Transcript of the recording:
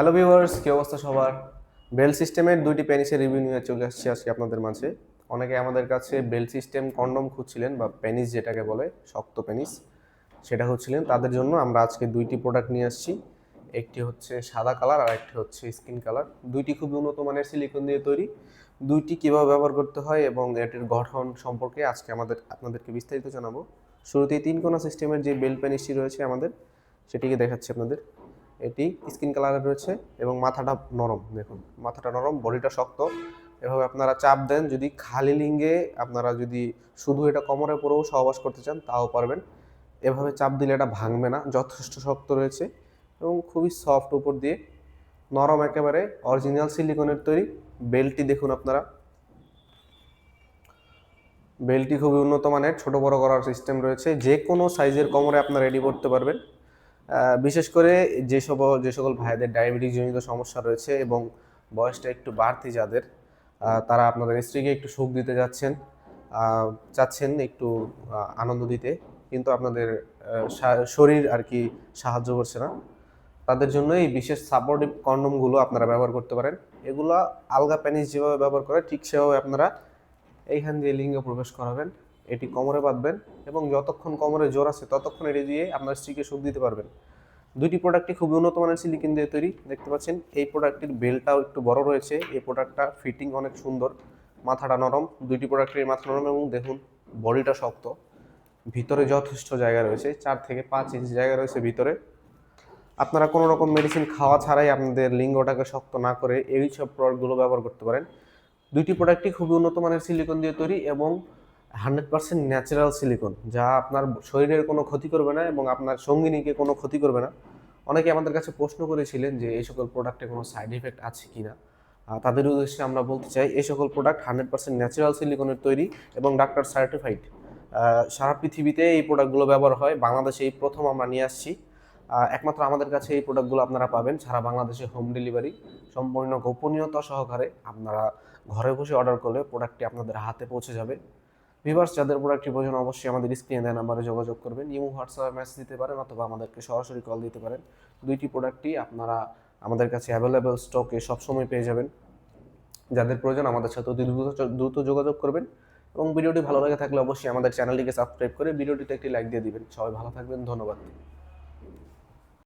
Hello viewers কি অবস্থা সবার? বেল সিস্টেমের দুইটি পেনিসের রিভিউ নিয়ে চলে আসছি আজকে আপনাদের মাঝে। অনেকে আমাদের কাছে বেল সিস্টেম কন্ডম খুঁজছিলেন, বা পেনিস যেটাকে বলে, শক্ত পেনিস সেটা খুঁজছিলেন। তাদের জন্য আমরা আজকে দুইটি প্রোডাক্ট নিয়ে আসছি। একটি হচ্ছে সাদা কালার আর একটি হচ্ছে স্কিন কালার দুইটি খুবই উন্নত মানের সিলিকন দিয়ে তৈরি। দুইটি কীভাবে ব্যবহার করতে হয় এবং এটির গঠন সম্পর্কে আজকে আমাদের, আপনাদেরকে বিস্তারিত জানাব। শুরুতেই তিন কোনা সিস্টেমের যে বেল পেনিসটি রয়েছে আমাদের, সেটিকে দেখাচ্ছি আপনাদের। এটি স্কিন কালারের রয়েছে এবং মাথাটা নরম, দেখুন। মাথাটা নরম, বডিটা শক্ত। এভাবে আপনারা চাপ দেন, যদি খালি লিঙ্গে আপনারা যদি শুধু এটা কোমরে পরেও সহবাস করতে চান, তাও পারবেন। এভাবে চাপ দিলে এটা ভাঙবে না, যথেষ্ট শক্ত রয়েছে এবং খুবই সফট উপর দিয়ে, নরম একেবারে, অরিজিনাল সিলিকনের তৈরি বেল্টটি দেখুন আপনারা। বেল্টটি খুবই উন্নত মানের, ছোট বড় করার সিস্টেম রয়েছে। যে কোনো সাইজের কোমরে আপনারা রেডি করতে পারবেন। বিশেষ করে যে সব যে সকল ভাইদের ডায়াবেটিস জনিত সমস্যা রয়েছে এবং বয়সটা একটু বাড়তি যাদের তারা আপনাদের স্ত্রীকে একটু সুখ দিতে যাচ্ছেন চাচ্ছেন একটু আনন্দ দিতে। কিন্তু আপনাদের শরীর আর কি সাহায্য করছে না। তাদের জন্য এই বিশেষ সাপোর্টিভ কন্ডমগুলো আপনারা ব্যবহার করতে পারেন। এগুলো আলগা প্যানিস যেভাবে ব্যবহার করে ঠিক সেভাবে আপনারা এইখান দিয়ে লিঙ্গে প্রবেশ করাবেন, এটি কোমরে বাঁধবেন এবং যতক্ষণ কোমরে জোর আছে ততক্ষণ এটি দিয়ে আপনার স্ত্রীকে সুখ দিতে পারবেন। দুইটি প্রোডাক্টটি খুবই উন্নত মানের সিলিকন দিয়ে তৈরি, দেখতে পাচ্ছেন। এই প্রোডাক্টটির বেলটাও একটু বড় রয়েছে। এই প্রোডাক্টটা ফিটিং অনেক সুন্দর, মাথাটা নরম। দুইটি প্রোডাক্টের মাথা নরম এবং দেখুন, বডিটা শক্ত। ভিতরে যথেষ্ট জায়গা রয়েছে, চার থেকে পাঁচ ইঞ্চি জায়গা রয়েছে ভিতরে। আপনারা কোনো রকম মেডিসিন খাওয়া ছাড়াই আপনাদের লিঙ্গটাকে শক্ত না করে এই সব প্রোডাক্টগুলো ব্যবহার করতে পারেন। দুইটি প্রোডাক্টই খুবই উন্নত মানের সিলিকন দিয়ে তৈরি এবং হান্ড্রেড পার্সেন্ট ন্যাচারাল সিলিকন, যা আপনার শরীরের কোনো ক্ষতি করবে না এবং আপনার সঙ্গিনীকে কোনো ক্ষতি করবে না। অনেকে আমাদের কাছে প্রশ্ন করেছিলেন যে, এই সকল প্রোডাক্টে কোনো সাইড এফেক্ট আছে কি না? তাদের উদ্দেশ্যে আমরা বলতে চাই, এই সকল প্রোডাক্ট হান্ড্রেড পার্সেন্ট ন্যাচারাল সিলিকনের তৈরি এবং ডাক্তার সার্টিফাইড সারা পৃথিবীতে এই প্রোডাক্টগুলো ব্যবহার হয়। বাংলাদেশে এই প্রথম আমরা নিয়ে আসছি। একমাত্র আমাদের কাছে এই প্রোডাক্টগুলো আপনারা পাবেন সারা বাংলাদেশে হোম ডেলিভারি সম্পূর্ণ গোপনীয়তা সহকারে আপনারা ঘরে বসে অর্ডার করলে প্রোডাক্টটি আপনাদের হাতে পৌঁছে যাবে। ভিভার্স যাদের প্রোডাক্টটি প্রয়োজন, অবশ্যই আমাদের স্ক্রিনে দেওয়া নাম্বারে যোগাযোগ করবেন। ইমো হোয়াটসঅ্যাপে মেসেজ দিতে পারেন অথবা আমাদেরকে সরাসরি কল দিতে পারেন। দুইটি প্রোডাক্টই আপনারা আমাদের কাছে অ্যাভেলেবেল স্টকে সবসময় পেয়ে যাবেন। যাদের প্রয়োজন, আমাদের সাথে অতি দ্রুত দ্রুত যোগাযোগ করবেন এবং ভিডিওটি ভালো লাগে থাকলে অবশ্যই আমাদের চ্যানেলটিকে সাবস্ক্রাইব করে ভিডিওটিতে একটি লাইক দিয়ে দিবেন। সবাই ভালো থাকবেন, ধন্যবাদ।